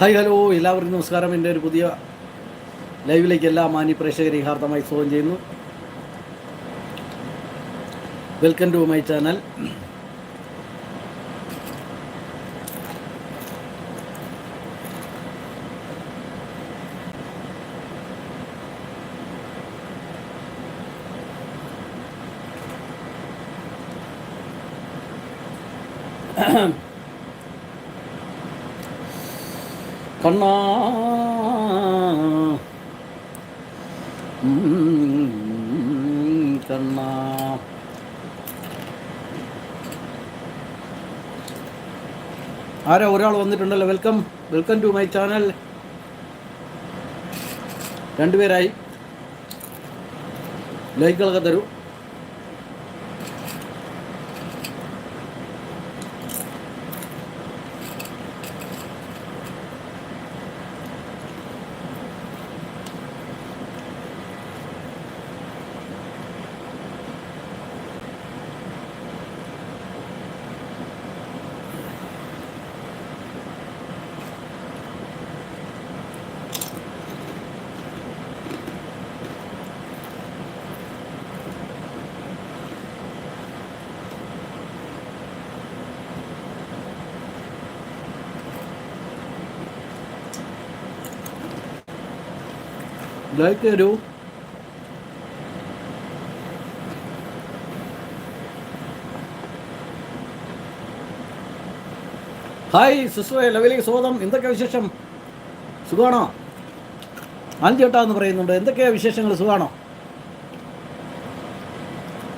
Hi hello. എല്ലാവർക്കും നമസ്കാരം. എന്റെ ഒരു പുതിയ ലൈവിലേക്ക് എല്ലാ മാന്യ പ്രേക്ഷകരെയും ഹാർദമായി സ്വാഗതം ചെയ്യുന്നു. വെൽക്കം ടു മൈ ചാനൽ ആരാ ഒരാൾ വന്നിട്ടുണ്ടല്ലോ. Welcome welcome to my channel രണ്ടുപേരായി. ലൈക്കുകളൊക്കെ തരൂ ലൈക്ക് തരൂ ഹായ് സിസ്റ്ററെ ലെവലിലേക്ക് സ്വാഗതം എന്തൊക്കെ വിശേഷം? സുഖമാണോ അഞ്ചു എന്ന് പറയുന്നുണ്ട്. എന്തൊക്കെയാ വിശേഷങ്ങൾ? സുഖമാണോ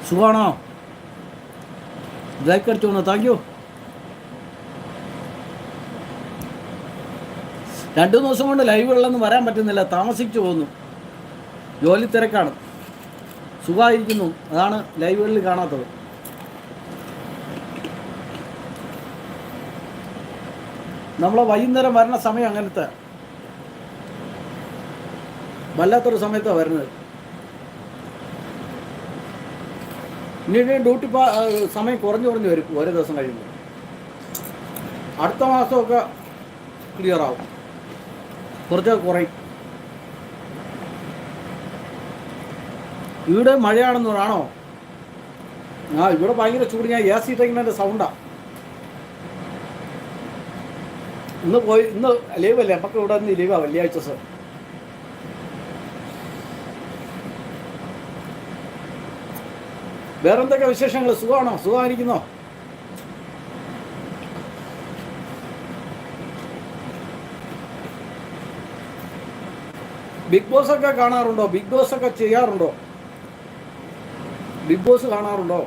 സുഖമാണോ ലൈക്ക് അടിച്ചോണോ താങ്ക് യു രണ്ടു ദിവസം കൊണ്ട് ലൈവ് ഉള്ളതെന്ന് വരാൻ പറ്റുന്നില്ല. താമസിച്ചു പോകുന്നു. ജോലി തിരക്കാണ്. സുഖമായിരിക്കുന്നു. അതാണ് ലൈവുകളിൽ കാണാത്തത്. നമ്മളെ വൈകുന്നേരം വരണ സമയം അങ്ങനത്തെ. വല്ലാത്തൊരു സമയത്താണ് വരുന്നത്. ഇനി ഡ്യൂട്ടി സമയം കുറഞ്ഞു കുറഞ്ഞു വരും. ഓരോ ദിവസം കഴിയുമ്പോൾ അടുത്ത മാസമൊക്കെ ക്ലിയർ ആവും. കുറച്ചൊക്കെ കുറയും. ഇവിടെ മഴയാണെന്ന് ആണോ ആ ഇവിടെ ഭയങ്കര ചൂട്. ഞാൻ എ സി ഇട്ടിരിക്കുന്നതിന്റെ സൗണ്ടാ ഇന്ന് പോയി ഇന്ന് ലീവ് അല്ലേ? നമുക്ക് ഇവിടെ നിന്ന് ലീവാ വെള്ളിയാഴ്ച സർ വേറെന്തൊക്കെ വിശേഷങ്ങൾ സുഖമാണോ? സുഖമായിരിക്കുന്നോ? ബിഗ് ബോസ് ഒക്കെ കാണാറുണ്ടോ? ബിഗ് ബോസ് ഒക്കെ ചെയ്യാറുണ്ടോ? ബിഗ് ബോസ് കാണാറുണ്ടോ?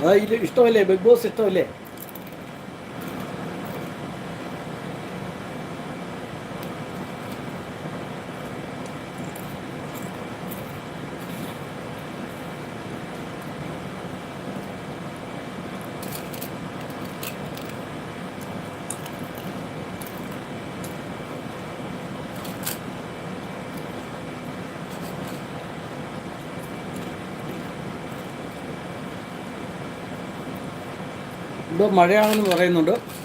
അതാ ഇത് ഇഷ്ടമല്ലേ? ബിഗ് ബോസ് ഇഷ്ടമല്ലേ? മഴയാണെന്ന് പറയുന്നുണ്ട്.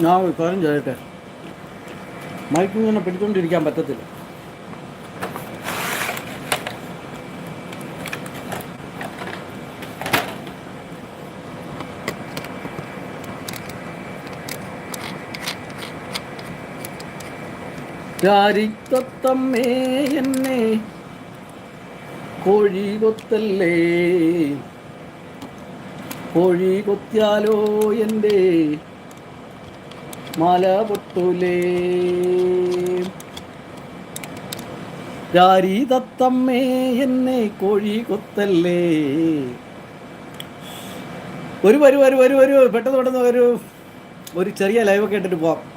ഞാൻ ഒരു കാര്യം മൈക്കിൽ നിന്ന് പിടിച്ചുകൊണ്ടിരിക്കാൻ പറ്റത്തില്ല. ചാരിത്തത്തമ്മേ എന്നെ കോഴി കൊത്തല്ലേ കോഴി കൊത്തിയാലോ എന്റെ മല പൊട്ടൂലേ ദത്തമ്മേ എന്നെ കോഴി കൊത്തല്ലേ. ഒരു വരൂ വരൂ വരൂ വരൂ. പെട്ടെന്ന് പെട്ടെന്ന് വരൂ ഒരു ചെറിയ ലൈവൊക്കെ ഇട്ടിട്ട് പോവാം.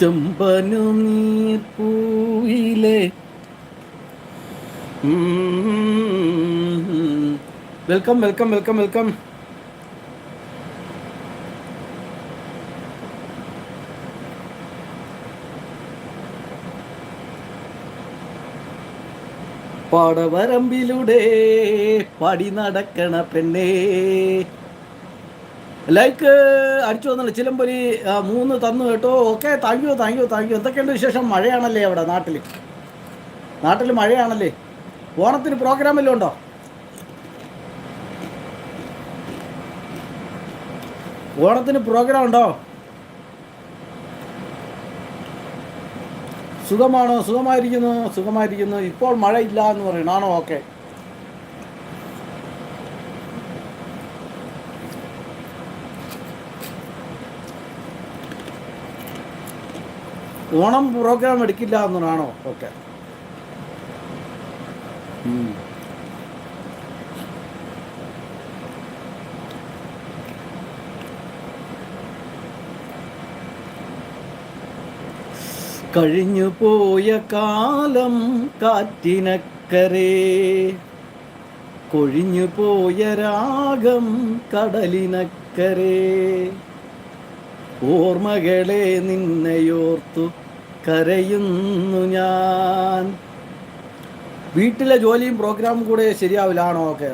ചെമ്പനു നീർപ്പൂയിലെ വെൽക്കം വെൽക്കം വെൽക്കം വെൽക്കം. പാടവരമ്പിലൂടെ പടി നടക്കണ പെണ്ണേ. ലൈക്ക് അടിച്ചു വന്നല്ലോ. ചിലമ്പൊലി മൂന്ന് തന്നു കേട്ടോ. Okay thank you thank you thank you എന്തൊക്കെയുണ്ട് വിശേഷം? മഴയാണല്ലേ അവിടെ നാട്ടിൽ നാട്ടിൽ മഴയാണല്ലേ? ഓണത്തിന് പ്രോഗ്രാം എല്ലാം ഉണ്ടോ? ഓണത്തിന് പ്രോഗ്രാം ഉണ്ടോ? സുഖമാണോ? സുഖമായിരിക്കുന്നു? സുഖമായിരിക്കുന്നു. ഇപ്പോൾ മഴയില്ല എന്ന് പറയണം ആണോ? ഓക്കെ ഓണം പ്രോഗ്രാം എടുക്കില്ല എന്നാണോ ഓക്കെ. കഴിഞ്ഞു പോയ കാലം കാറ്റിനക്കരേ. കൊഴിഞ്ഞു പോയ രാഗം കടലിനക്കരേ. ഓർമ്മകളെ നിന്നെയോർത്തു കരയുന്നു ഞാൻ. വീട്ടിലെ ജോലിയും പ്രോഗ്രാമും കൂടെ ശരിയാവില്ലാണോ ഒക്കെ.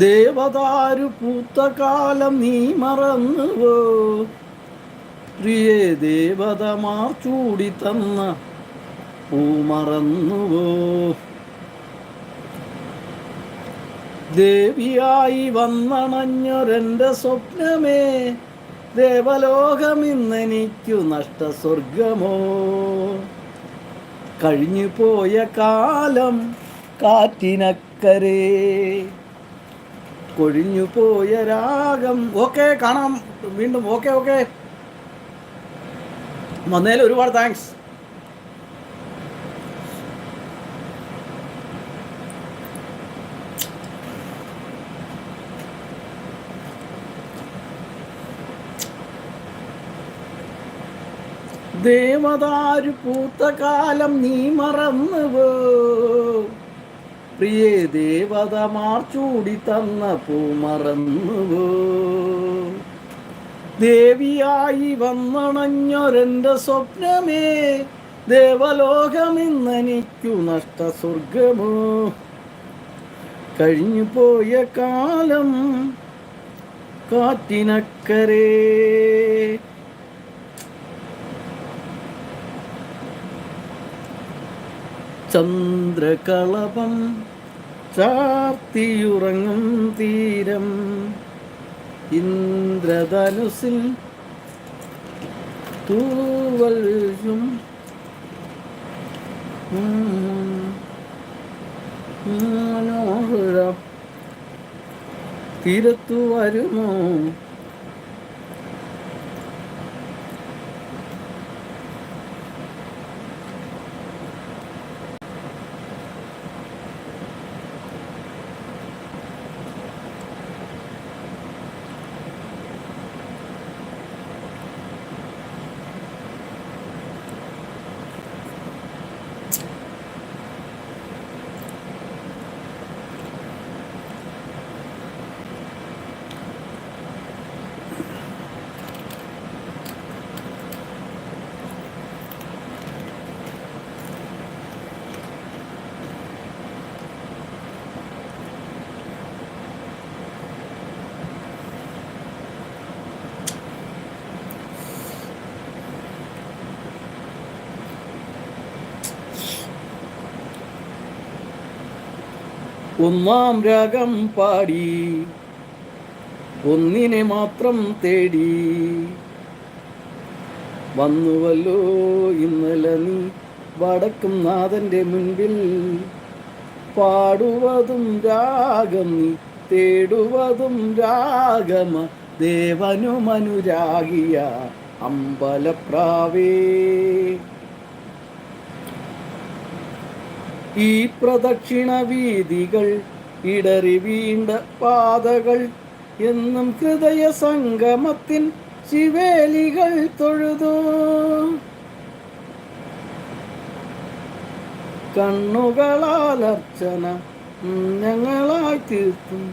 ദേവതാരു പൂത്ത കാലം നീ മറന്നുവോ? പ്രിയേ ദേവതമാർ ചൂടി തന്ന പൂ മറന്നുവോ? ദേവിയായി വന്നണഞ്ഞൊരെന്റെ സ്വപ്നമേ. ദേവലോകമിന്നെനിക്കു നഷ്ടസ്വർഗമോ. കഴിഞ്ഞു പോയ കാലം കാറ്റിനക്കരേ. കൊഴിഞ്ഞു പോയ രാഗം. ഓക്കെ കാണാം. വീണ്ടും ഓക്കെ ഓക്കെ. വന്നതിൽ ഒരുപാട് താങ്ക്സ്. ദേവതാരു പൂത്ത കാലം നീ മറന്നുവോ? പ്രിയേ ദേവത ചൂടി തന്ന പൂ മറന്നുവോ? ദേവിയായി വന്നണഞ്ഞൊരെന്റെ സ്വപ്നമേ ദേവലോകമിന്നെനിക്കു നഷ്ടസ്വർഗമോ? കഴിഞ്ഞു പോയ കാലം കാറ്റിനക്കരേ ചന്ദ്രകളപം ചാർത്തിയുറങ്ങും തീരം ഇന്ദ്രധനുസിൽ തൂവലും മനോഹര. തീരത്തു വരുമോ ഒന്നാം രാഗം പാടി. ഒന്നിനെ മാത്രം തേടി. വന്നുവല്ലോ ഇന്നലെ നീ വടക്കും നാഥന്റെ മുൻപിൽ. പാടുവതും രാഗം നീ തേടുവതും രാഗമ ദേവനുമനുരാഗിയ അമ്പലപ്രാവേ. ഈ പ്രദക്ഷിണ വീതികൾ ഇടറി വീണ്ട പാതകൾ എന്നും ഹൃദയ സംഗമത്തിൻ ശിവേലികൾ തൊഴുതു കണ്ണുകളാൽ അർച്ചന ഞങ്ങളായി തീർത്തും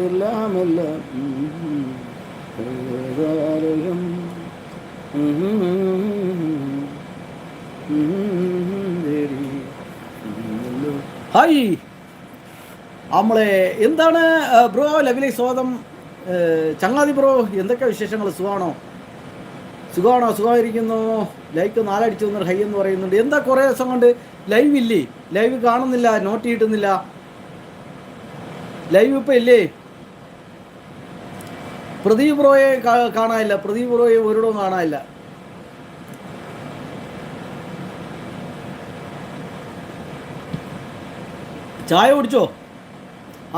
എല്ലാമെല്ലാം ദേരി. ഉം, ഹായ്. നമ്മളെ എന്താണ് ബ്രോ ലവിലെ സ്വാദം ചങ്ങാതി ബ്രോ എന്തൊക്കെ വിശേഷങ്ങൾ? സുഖമാണോ? സുഖമാണോ? സുഖമായിരിക്കുന്നു. ലൈക്ക് നാലടിച്ചു തന്നൊരു ഹൈ എന്ന് പറയുന്നുണ്ട്. എന്താ കുറേ ദിവസം കൊണ്ട് ലൈവ് ഇല്ലേ? ലൈവ് കാണുന്നില്ല നോട്ട് കിട്ടുന്നില്ല ലൈവ് ഇപ്പം ഇല്ലേ? പ്രദീപ് ബ്രോയെ കാണാനില്ല. പ്രദീപ് ബ്രോയെ ഒരിടവും കാണാനില്ല. ചായ കുടിച്ചോ?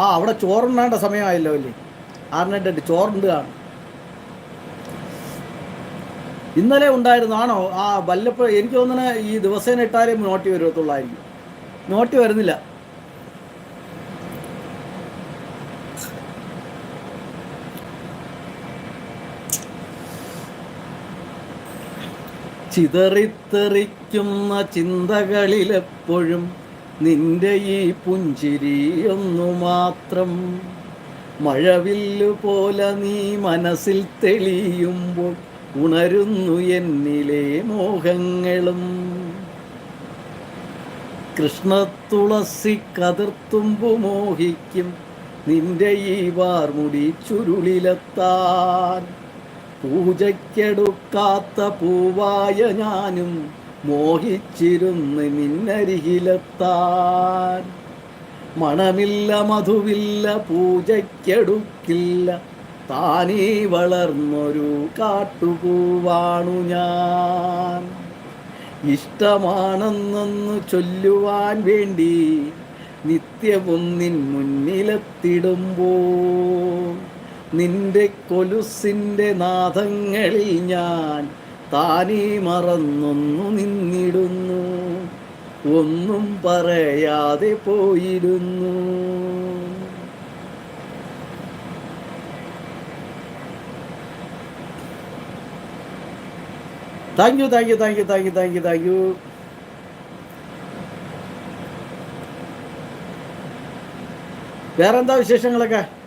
ആ അവിടെ ചോറുണ്ണാണ്ട സമയമായല്ലോ അല്ലേ? ആറിനെട്ട് ചോറുണ്ട് കാണും ഇന്നലെ ഉണ്ടായിരുന്നാണോ ആ വല്ലപ്പോഴും എനിക്ക് തോന്നുന്നു ഈ ദിവസേന ഇട്ടാലേ നോട്ടി വരത്തുള്ളായിരിക്കും. നോട്ടി വരുന്നില്ല. ചിതറിത്തെറിക്കുന്ന ചിന്തകളിലെപ്പോഴും നിന്റെ ഈ പുഞ്ചിരിയൊന്നു മാത്രം മഴവില്ലു പോലെ നീ മനസ്സിൽ തെളിയുമ്പോൾ ഉണരുന്നു എന്നിലെ മോഹങ്ങളും. കൃഷ്ണത്തുളസി കതിർത്തുമ്പു മോഹിക്കും നിന്റെ ഈ വാർമുടി ചുരുളിലെത്താൻ. പൂജയ്ക്കെടുക്കാത്ത പൂവായ ഞാനും മോഹിച്ചിരുന്ന് നിന്നരികിലെത്താൻ മണമില്ല മധുവില്ല പൂജയ്ക്കെടുക്കില്ല. താനീ വളർന്നൊരു കാട്ടുപൂവാണു ഞാൻ. ഇഷ്ടമാണെന്നൊന്ന് ചൊല്ലുവാൻ വേണ്ടി നിത്യവും നിൻ മുന്നിലെത്തിടുമ്പോ നിന്റെ കൊലുസിന്റെ നാദങ്ങളിൽ ഞാൻ താനേ മറന്നൊന്നു നിന്നിടുന്നു. ഒന്നും പറയാതെ പോയിരുന്നു. Thank you thank you thank you thank you thank you thank you വേറെന്താ വിശേഷങ്ങളൊക്കെ?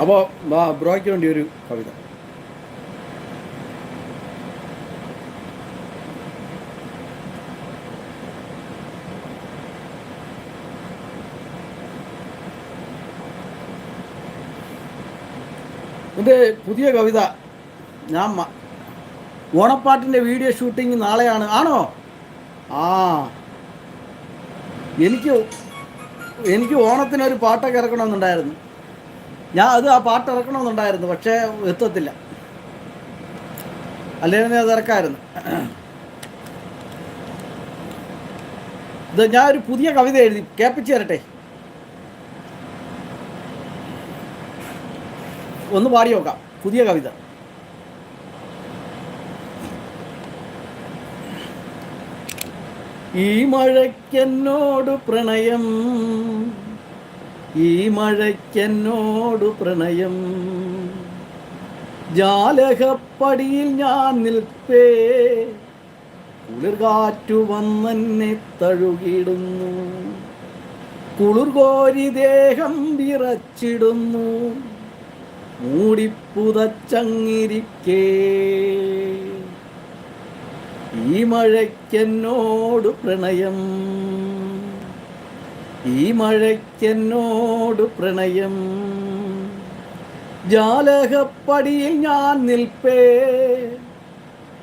അപ്പോൾ ബ്രോയ്ക്ക് വേണ്ടി ഒരു കവിത. എന്റെ പുതിയ കവിത. ഞാൻ ഓണപ്പാട്ടിന്റെ വീഡിയോ ഷൂട്ടിംഗ് നാളെയാണ്. ആണോ? ആ. എനിക്ക് എനിക്ക് ഓണത്തിനൊരു പാട്ടൊക്കെ ഇറക്കണമെന്നുണ്ടായിരുന്നു. ഞാൻ അത് ആ പാട്ട് ഇറക്കണമെന്നുണ്ടായിരുന്നു പക്ഷേ എത്തത്തില്ല. അല്ലെങ്കിൽ അത് ഇറക്കായിരുന്നു. ഇത് ഞാൻ ഒരു പുതിയ കവിത എഴുതി കേൾപ്പിച്ചു തരട്ടെ? ഒന്ന് പാടി നോക്കാം പുതിയ കവിത. ഈ മഴയ്ക്കെന്നോട് പ്രണയം ഈ മഴയ്ക്കെന്നോട് പ്രണയം. ജാലകപ്പടിയിൽ ഞാൻ നിൽപ്പേ കുളിർകാറ്റു വന്നെന്നെ തഴുകിടുന്നു കുളിർകോരി ദേഹം വിറച്ചിടുന്നു. മൂടിപ്പുതച്ചങ്ങിരിക്കേ. ഈ മഴയ്ക്കെന്നോട് പ്രണയം. ഈ മഴയ്ക്കെന്നോട് പ്രണയം. ജാലകപ്പടിയിൽ ഞാൻ നിൽപ്പേ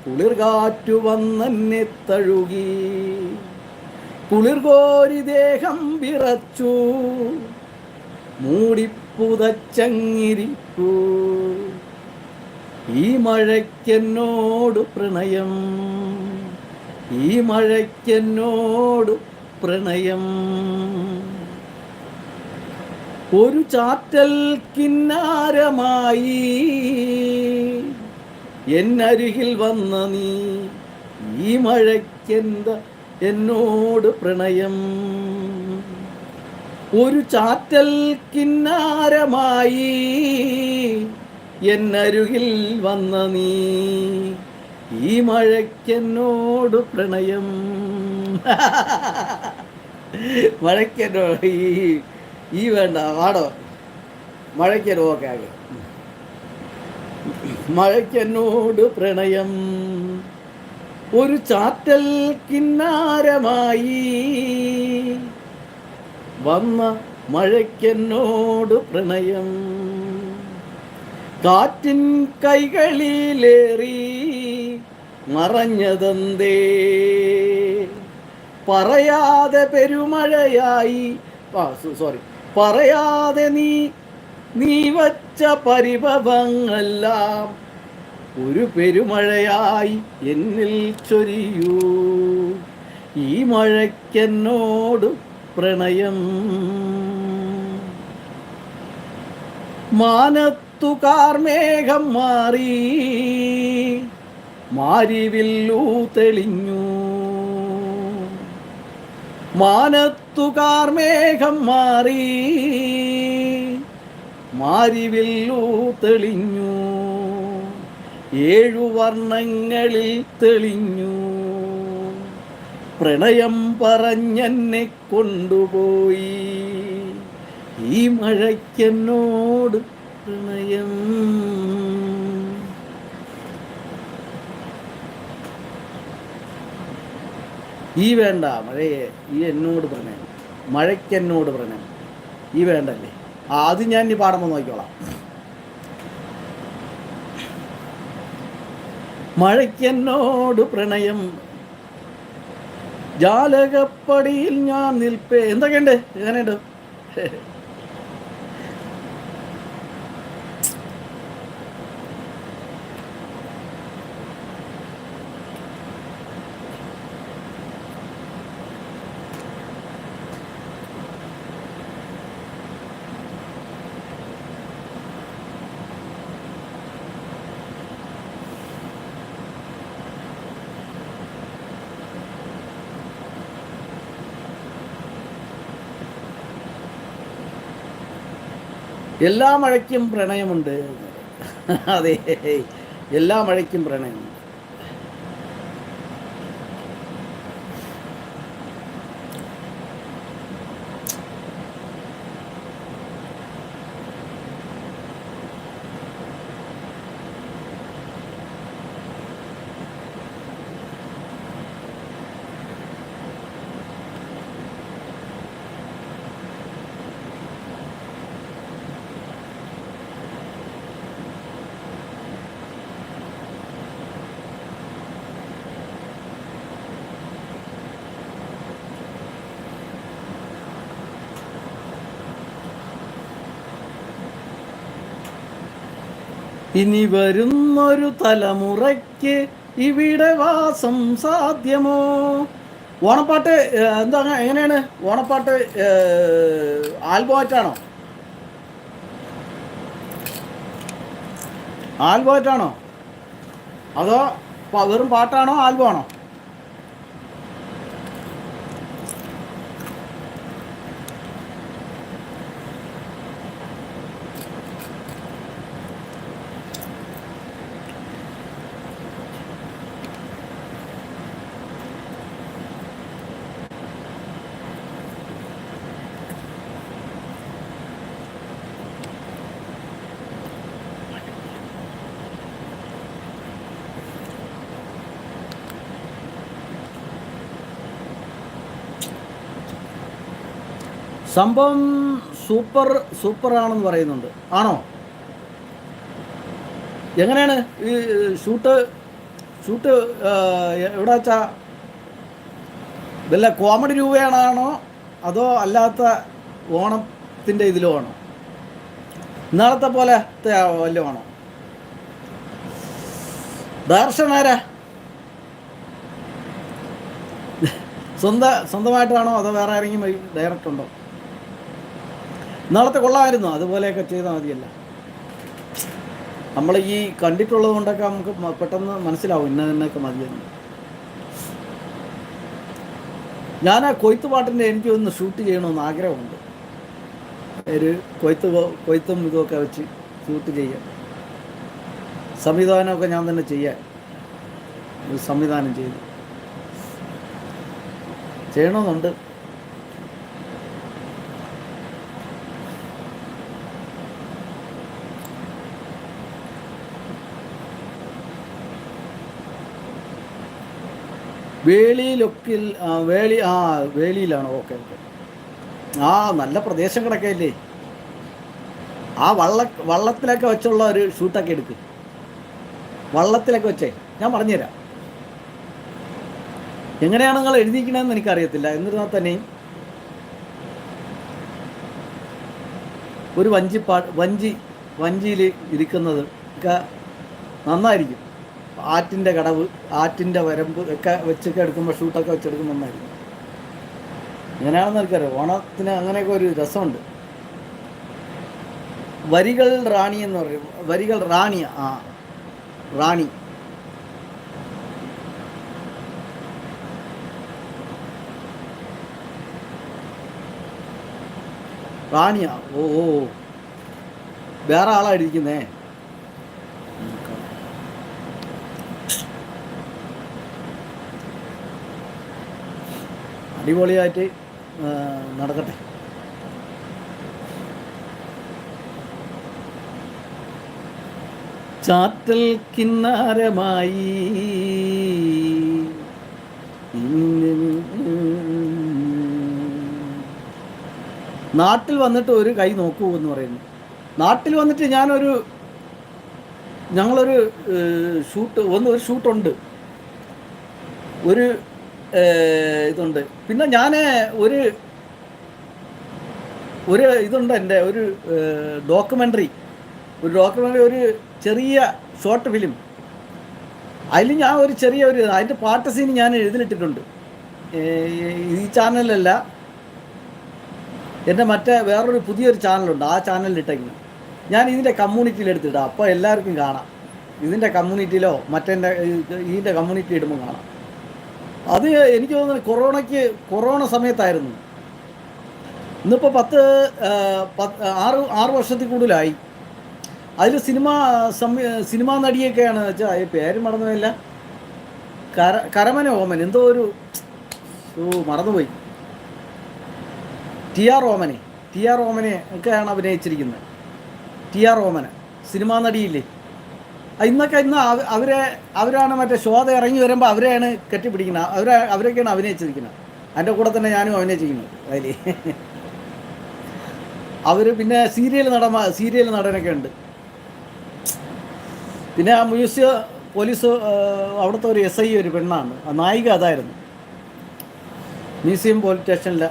കുളിർ കാറ്റു വന്നെന്നെ തഴുകി. കുളിർ കോരി ദേഹം വിറച്ചു മൂടിപ്പുതച്ചങ്ങിരിക്കൂ. ഈ മഴയ്ക്കെന്നോട് പ്രണയം. ഈ മഴയ്ക്കെന്നോട് പ്രണയം. ഒരു ചാറ്റൽ കിന്നാരമായി എന്നരികിൽ വന്ന നീ ഈ മഴയ്ക്കെന്ത എന്നോട് പ്രണയം? ഒരു ചാറ്റൽ കിന്നാരമായി എന്നരുകിൽ വന്ന നീ ഈ മഴയ്ക്കെന്നോട് പ്രണയം? മഴയ്ക്കെന്നോട് ഈ ഈ വേണ്ട ആടോ മഴയ്ക്കൊരു ഓക്കെ ആകെ. മഴയ്ക്കെന്നോട് പ്രണയം. ഒരു ചാറ്റൽ കിന്നാരമായി വന്ന മഴയ്ക്കെന്നോട് പ്രണയം. കാറ്റിൻ കൈകളിലേറി മറഞ്ഞതെന്തേ? പറയാതെ പെരുമഴയായി. സോറി പറയാതെ നീ നീ വച്ച പരിഭവങ്ങളെല്ലാം ഒരു പെരുമഴയായി എന്നിൽ ചൊരിയൂ. ഈ മഴയ്ക്കെന്നോട് പ്രണയം. മാനത്തു കാർമേഘം മാറി മാരിവില്ലു തെളിഞ്ഞു. മാനത്തു കാർമേഘം മാറി. മാരിവില്ലു തെളിഞ്ഞു. ഏഴു വർണങ്ങളിൽ തെളിഞ്ഞു. പ്രണയം പറഞ്ഞെന്നെ കൊണ്ടുപോയി. ഈ മഴയ്ക്കെന്നോട് പ്രണയം. ഈ വേണ്ട മഴയെ ഈ എന്നോട് പ്രണയം മഴയ്ക്ക് എന്നോട് പ്രണയം ഈ വേണ്ടല്ലേ? ആ അത് ഞാൻ ഇനി പാടുമ്പോൾ നോക്കിക്കോളാം. മഴയ്ക്കെന്നോട് പ്രണയം. ജാലകപ്പടിയിൽ ഞാൻ നിൽപ്പേ. എന്തൊക്കെയുണ്ട്? എങ്ങനെയുണ്ട്? എല്ലാ മഴയ്ക്കും പ്രണയമുണ്ട് അതെ എല്ലാ മഴയ്ക്കും പ്രണയമുണ്ട് ഇനി വരുന്നൊരു തലമുറയ്ക്ക് ഇവിടെ വാസം സാധ്യമോ? ഓണപ്പാട്ട് എന്താ എങ്ങനെയാണ്? ഓണപ്പാട്ട് ആൽബമായിട്ടാണോ? ആൽബമായിട്ടാണോ? അതോ വെറും പാട്ടാണോ ആൽബമാണോ? സംഭവം സൂപ്പർ സൂപ്പർ ആണെന്ന് പറയുന്നുണ്ട്. ആണോ? എങ്ങനെയാണ് ഈ ഷൂട്ട് ഷൂട്ട് എവിടെ വെച്ചാ? ഇതല്ല കോമഡി രൂപയാണോ അതോ അല്ലാത്ത ഓണത്തിന്റെ ഇതിലോ ആണോ? ഇന്നാളത്തെ പോലെ വല്ല ആണോ? ദർശൻ ആരാ? സ്വന്തം സ്വന്തമായിട്ടാണോ അതോ വേറെ ആരെങ്കിലും ഡയറക്റ്റ് ഉണ്ടോ? ഇന്നാളത്തെ കൊള്ളാമായിരുന്നു. അതുപോലെയൊക്കെ ചെയ്താൽ മതിയല്ല. നമ്മൾ ഈ കണ്ടിട്ടുള്ളത് കൊണ്ടൊക്കെ നമുക്ക് പെട്ടെന്ന് മനസ്സിലാവും ഇന്ന തന്നെയൊക്കെ മതിയെന്ന്. ഞാൻ ആ കൊയ്ത്ത് പാട്ടിന്റെ എനിക്ക് ഒന്ന് ഷൂട്ട് ചെയ്യണമെന്ന് ആഗ്രഹമുണ്ട്. ഒരു കൊയ്ത്ത് കൊയ്ത്തും ഇതുമൊക്കെ വെച്ച് ഷൂട്ട് ചെയ്യാൻ. സംവിധാനമൊക്കെ ഞാൻ തന്നെ ചെയ്യാൻ. സംവിധാനം ചെയ്തു. ചെയ്യണമെന്നുണ്ട് ആ, വേളി ആ വേളിയിലാണ്. Okay okay. ആ നല്ല പ്രദേശം കിടക്കല്ലേ ആ വള്ള വള്ളത്തിലൊക്കെ വെച്ചുള്ള ഒരു ഷൂട്ടൊക്കെ എടുക്ക്. വള്ളത്തിലൊക്കെ വെച്ചേ. ഞാൻ പറഞ്ഞുതരാം. എങ്ങനെയാണ് നിങ്ങൾ എഴുതിക്കണമെന്ന് എനിക്കറിയത്തില്ല. എന്നിരുന്നാൽ തന്നെയും ഒരു വഞ്ചിപ്പാട് വഞ്ചി വഞ്ചിയിൽ ഇരിക്കുന്നത് ഒക്കെ നന്നായിരിക്കും. ആറ്റിന്റെ കടവ് ആറ്റിന്റെ വരമ്പ് ഒക്കെ വെച്ചൊക്കെ എടുക്കുമ്പോൾ ഷൂട്ടൊക്കെ വെച്ചെടുക്കുമ്പോൾ നന്നായിരുന്നു എങ്ങനെയാണെന്ന് എനിക്കറിയാം. ഓണത്തിന് അങ്ങനെയൊക്കെ ഒരു രസമുണ്ട്. വരികൾ റാണി എന്ന് പറയും. വരികൾ റാണി ആ റാണി. റാണിയാ? ഓ ഓ. വേറെ ആളാ ഇരിക്കുന്നേ? അടിപൊളിയായിട്ട് നടക്കട്ടെ. ചാറ്റൽ കിന്നാരമായി നാട്ടിൽ വന്നിട്ട് ഒരു കൈ നോക്കൂ എന്ന് പറയുന്നു. നാട്ടിൽ വന്നിട്ട് ഞാനൊരു ഞങ്ങളൊരു ഷൂട്ട് ഒന്ന് ഒരു ഷൂട്ടുണ്ട്. ഒരു ഇതുണ്ട് പിന്നെ ഞാൻ ഒരു ഒരു ഇതുണ്ട് എന്റെ ഒരു ഡോക്യുമെന്ററി ഒരു ഡോക്യുമെന്ററി ഒരു ചെറിയ ഷോർട്ട് ഫിലിം അതിൽ ഞാൻ ഒരു ചെറിയ ഒരു അതിന്റെ പാർട്ട് സീൻ ഞാൻ എഴുതിയിട്ടിട്ടുണ്ട് ഈ ചാനലല്ല എന്റെ മറ്റേ വേറൊരു പുതിയൊരു ചാനലുണ്ട് ആ ചാനലിൽ ഇട്ടേക്കുന്നു ഞാൻ ഇതിന്റെ കമ്മ്യൂണിറ്റിയിൽ എടുത്തിടാം അപ്പോൾ എല്ലാവർക്കും കാണാം ഇതിന്റെ കമ്മ്യൂണിറ്റിയിലോ മറ്റേ ഇതിന്റെ കമ്മ്യൂണിറ്റി ഇടുമ്പോൾ കാണാം അത് എനിക്ക് തോന്നുന്നു കൊറോണയ്ക്ക് കൊറോണ സമയത്തായിരുന്നു. ഇന്നിപ്പോൾ പത്ത് ആറ് ആറ് വർഷത്തിൽ കൂടുതലായി. അതിൽ സിനിമ സിനിമാ നടിയൊക്കെയാണ് വെച്ചാൽ പേര് മറന്നതല്ല കര കരമന ഓമൻ എന്തോ ഒരു ഓ മറന്നുപോയി. ടി ആർ ഓമനെ ടി ആർ ഓമനെ ഒക്കെയാണ് അഭിനയിച്ചിരിക്കുന്നത്. ടി ആർ ഓമന സിനിമാ നടിയില്ലേ? ഇന്നൊക്കെ ഇന്ന് അവരെ അവരാണ് മറ്റേ ശോധ ഇറങ്ങി വരുമ്പോൾ അവരെയാണ് കെട്ടിപ്പിടിക്കുന്നത് അവരെ അവരൊക്കെയാണ് അഭിനയിച്ചിരിക്കുന്നത്. അതിന്റെ കൂടെ തന്നെ ഞാനും അഭിനയിച്ചിരിക്കുന്നത് അതിൽ അവർ പിന്നെ സീരിയൽ നട സീരിയൽ നടനൊക്കെ ഉണ്ട്. പിന്നെ ആ മ്യൂസിയം പോലീസ് അവിടുത്തെ ഒരു എസ് ഐ ഒരു പെണ്ണാണ്. ആ നായിക അതായിരുന്നു. മ്യൂസിയം പോലീസ് സ്റ്റേഷനിലെ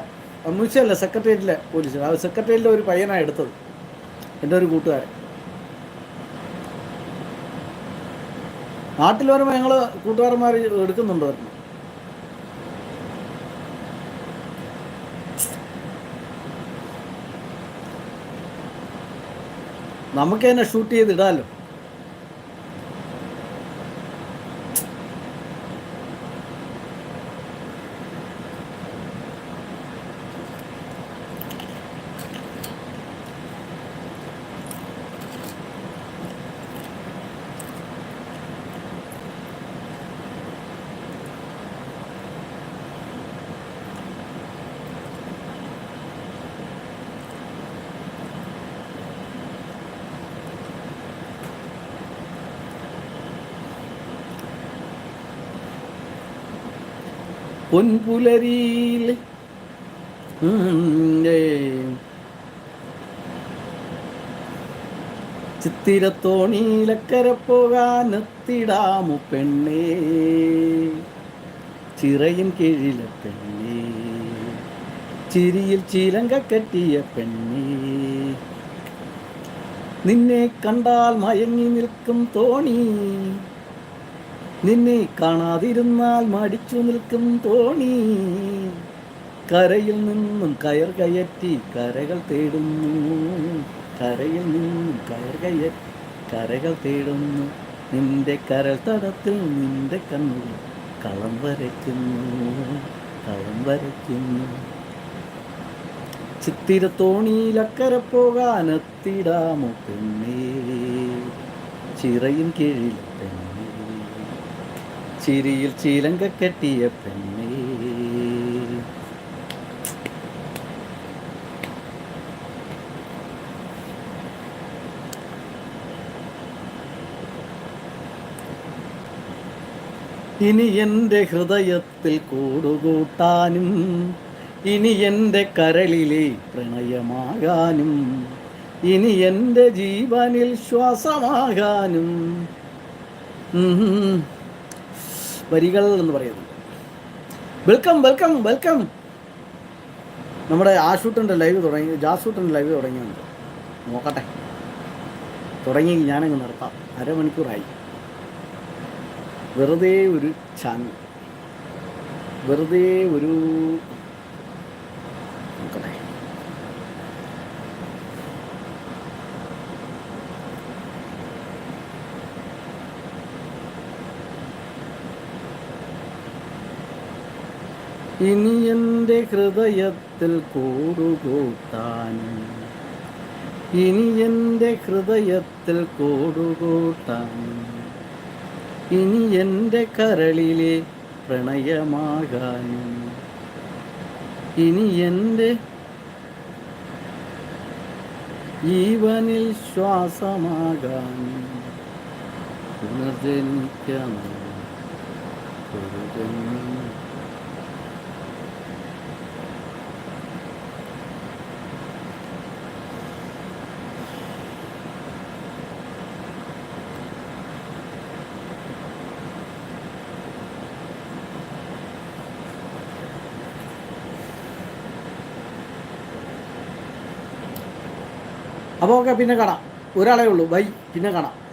മ്യൂസിയം അല്ല സെക്രട്ടേറിയറ്റിലെ പോലീസ്. ആ സെക്രട്ടേറിയറ്റിലെ ഒരു പയ്യനാണ് എടുത്തത്. എന്റെ ഒരു കൂട്ടുകാരൻ. നാട്ടിൽ വരുമ്പോൾ ഞങ്ങൾ കൂട്ടുകാരന്മാർ എടുക്കുന്നുണ്ട്. പറഞ്ഞു നമുക്ക് തന്നെ ഷൂട്ട് ചെയ്ത് പൊൻപുലരിയിൽ ചിത്തിരത്തോണിയിലക്കര പോകാനെത്തിടാമു പെണ്ണേ? ചിറയും കീഴില പെണ്ണേ. ചിരിയിൽ ചിലങ്ക കെട്ടിയ പെണ്ണേ. നിന്നെ കണ്ടാൽ മയങ്ങി നിൽക്കും തോണി. നിന്നെ കാണാതിരുന്നാൽ മടിച്ചു നിൽക്കും തോണി. കരയിൽ നിന്നും കയർ കയറ്റി കരകൾ തേടുന്നു. കരയിൽ നിന്നും കയർ കയറ്റി കരകൾ തേടുന്നു. നിന്റെ കരൾ തടത്തിൽ നിന്റെ കണ്ണു കളം വരയ്ക്കുന്നു. കളം വരയ്ക്കുന്നു. ചിത്തിരത്തോണിയിലക്കര പോകാൻ എത്തിടാമോ പെണ്ണേ. ചിറയും കീഴിൽ ചിരിയിൽ ചീലങ്ക കെട്ടിയ പെണ്ണേ ഇനി എന്റെ ഹൃദയത്തിൽ കൂടുകൂട്ടാനും ഇനി എന്റെ കരളിലെ പ്രണയമാകാനും ഇനി എന്റെ ജീവനിൽ ശ്വാസമാകാനും. വരികൾ എന്ന് പറയുന്നത്. വെൽക്കം വെൽക്കം വെൽക്കം നമ്മുടെ ആഷൂട്ടന്റെ ലൈവ് തുടങ്ങി ജാസൂട്ടന്റെ ലൈവ് തുടങ്ങിയുണ്ട് നോക്കട്ടെ. തുടങ്ങി ഞാനങ്ങ് നിർത്താം. അരമണിക്കൂറായി. വെറുതെ ഒരു ചാനൽ വെറുതെ ഒരു ഇനി എന്റെ ഹൃദയത്തിൽ കൂടുകൂട്ടാനും ഇനി എന്റെ ഹൃദയത്തിൽ കൂടുകൂട്ടാനും ഇനി എന്റെ കരളിലെ പ്രണയമാകാനും ഇനി എന്റെ ജീവനിൽ ശ്വാസമാകാനും പുനർജനിക്കാൻ. ഒരു അപ്പോൾ ഓക്കെ പിന്നെ കാണാം. ഒരാളേ ഉള്ളൂ. ബൈ. പിന്നെ കാണാം.